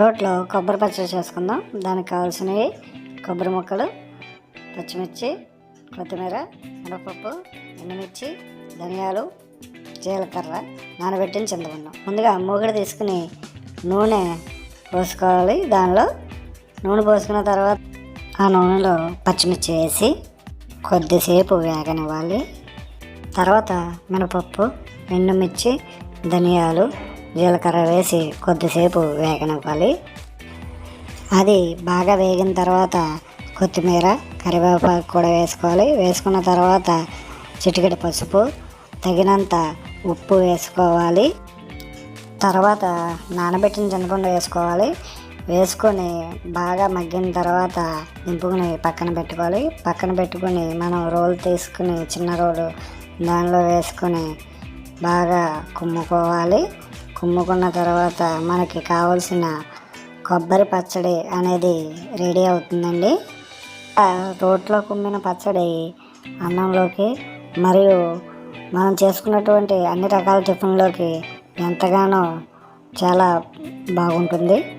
రోట్లో కొబ్బరి పచ్చడి చేసుకుందాం. దానికి కావాల్సినవి కొబ్బరి ముక్కలు పచ్చిమిర్చి కొత్తిమీర మినపప్పు ఎండుమిర్చి ధనియాలు జీలకర్ర నానబెట్టిన చింతపండు. ముందుగా మూగడ తీసుకుని నూనె పోసుకోవాలి. దానిలో నూనె పోసుకున్న తర్వాత ఆ నూనెలో పచ్చిమిర్చి వేసి కొద్దిసేపు వేగనివ్వాలి. తర్వాత మినపప్పు ఎండుమిర్చి ధనియాలు జీలకర్ర వేసి కొద్దిసేపు వేగనివ్వాలి. అది బాగా వేగిన తర్వాత కొత్తిమీర కరివేపాకు కూడా వేసుకోవాలి. వేసుకున్న తర్వాత చిటికెడు పసుపు తగినంత ఉప్పు వేసుకోవాలి. తర్వాత నానబెట్టిన చింతపండు వేసుకోవాలి. వేసుకొని బాగా మగ్గిన తర్వాత నింపుకుని పక్కన పెట్టుకోవాలి. పక్కన పెట్టుకుని మనం రోలు తీసుకుని చిన్న రోలు దానిలో వేసుకొని బాగా కుమ్ముకోవాలి. కుమ్ముకున్న తర్వాత మనకి కావలసిన కొబ్బరి పచ్చడి అనేది రెడీ అవుతుందండి. ఆ రోట్లో కుమ్మిన పచ్చడి అన్నంలోకి మరియు మనం చేసుకున్నటువంటి అన్ని రకాల టిఫిన్లోకి ఎంతగానో చాలా బాగుంటుంది.